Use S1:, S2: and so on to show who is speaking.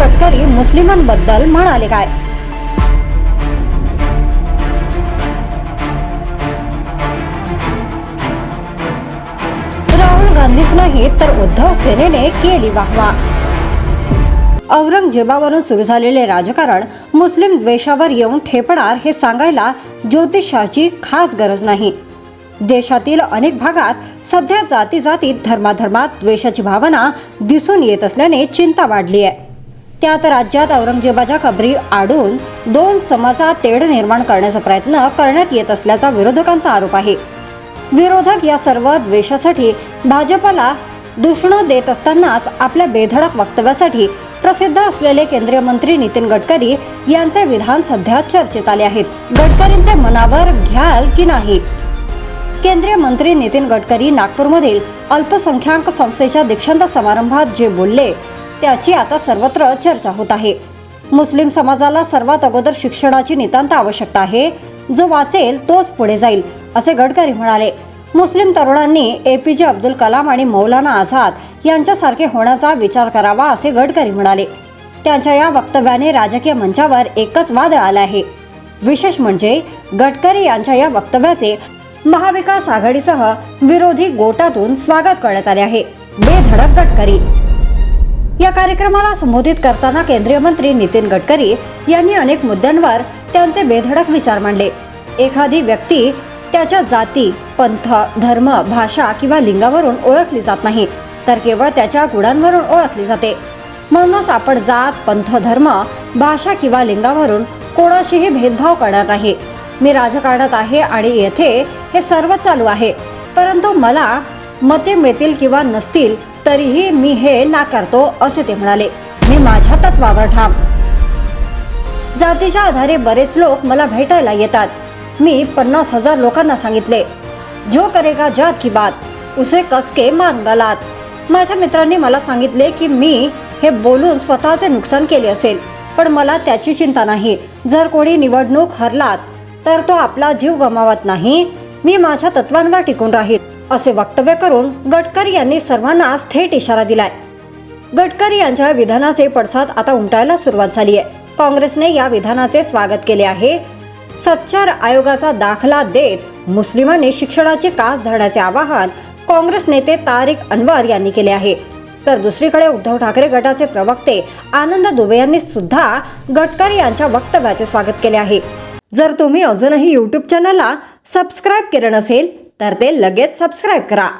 S1: गडकरी मुस्लिमांबद्दल म्हणाले काय? राहुल गांधीच नाही तर उद्धव सेनेने केली वाहवा. औरंगजेबावरून सुरू झालेले राजकारण मुस्लिम द्वेषावर येऊन ठेपणार हे सांगायला ज्योतिषाची खास गरज नाही. देशातील अनेक भागात सध्या जाती जातीत धर्माधर्मात द्वेषाची भावना दिसून येत असल्याने चिंता वाढली आहे त्यात राज्यात औरंगजेबाच्या कबरी आडून दोन समाजात तेढ निर्माण करण्याचा प्रयत्न करण्यात येत असल्याचा विरोधकांचा आरोप आहे. विरोधक या सर्व द्वेषासाठी भाजपला दूषणं देत असतानाच आपल्या बेधडक वक्तव्यासाठी प्रसिद्ध असलेले केंद्रीय मंत्री नितीन गडकरी यांचे विधान सध्या चर्चेत आले आहेत. गडकरींचे मनावर घ्याल की नाही? केंद्रीय मंत्री नितीन गडकरी नागपूरमधील अल्पसंख्याक संस्थेच्या दीक्षांत समारंभात जे बोलले त्याची आता सर्वत्र चर्चा होत आहे. मुस्लिम समाजाला सर्वात अगोदर शिक्षणाची नितांत आवश्यकता आहे. जो वाचेल तोच पुढे जाईल असे गडकरी म्हणाले. मुस्लिम तरुणांनी ए पी जे अब्दुल कलाम आणि मौलाना आझाद यांच्यासारखे होण्याचा विचार करावा असे गडकरी म्हणाले. त्यांच्या या वक्तव्याने राजकीय मंचावर एकच वादळ आला आहे. विशेष म्हणजे गडकरी यांच्या या वक्तव्याचे महाविकास आघाडीसह विरोधी गोटातून स्वागत करण्यात आले आहे. बेधडक गडकरी! या कार्यक्रमाला संबोधित करताना केंद्रीय मंत्री नितीन गडकरी यांनी अनेक मुद्द्यांवर त्यांचे बेधडक विचार मांडले. एखादी व्यक्ती त्याच्या जाती पंथ धर्म भाषा किंवा लिंगावरून ओळखली जात नाही तर केवळ त्याच्या गुणांवरून ओळखली जाते. म्हणूनच आपण जात पंथ धर्म भाषा किंवा लिंगावरून कोणाशीही भेदभाव करणार नाही. मी राजकारणात आहे आणि येथे हे सर्व चालू आहे. परंतु मला मते मिळतील किंवा नसतील तरीही मी हे नाकारतो असे ते म्हणाले. मी माझ्या तत्वावर ठाम. जातीच्या आधारे बरेच लोक मला भेटायला येतात. मी पन्नास हजार लोकांना सांगितले जो करेगा जात की बात उसे कसके मान गलात माझ्या मित्रांनी मला सांगितले की मी हे बोलून स्वतःचे नुकसान केले असेल पण मला त्याची चिंता नाही. जर कोणी निवडणूक हरलात तर तो आपला जीव गमावत नाही. मी माझ्या तत्वांवर टिकून राहील. असे वक्तव्य करून गडकरी यांनी सर्वांनाच थेट इशारा दिलाय. गडकरी यांच्या विधानाचे पडसाद आता उमटायला सुरुवात झाली आहे. काँग्रेसने या विधानाचे स्वागत केले आहे. सच्चार आयोगाचा दाखला देत मुस्लिमांनी शिक्षणाची कास धरण्याचे आवाहन काँग्रेस नेते तारिक अनवर यांनी केले आहे. तर दुसरीकडे उद्धव ठाकरे गटाचे प्रवक्ते आनंद दुबे यांनी सुद्धा गडकरी यांच्या वक्तव्याचे स्वागत केले आहे. जर तुम्ही अजूनही यूट्यूब चॅनलला सबस्क्राईब केलं नसेल तर ते लगेच सबस्क्राईब करा.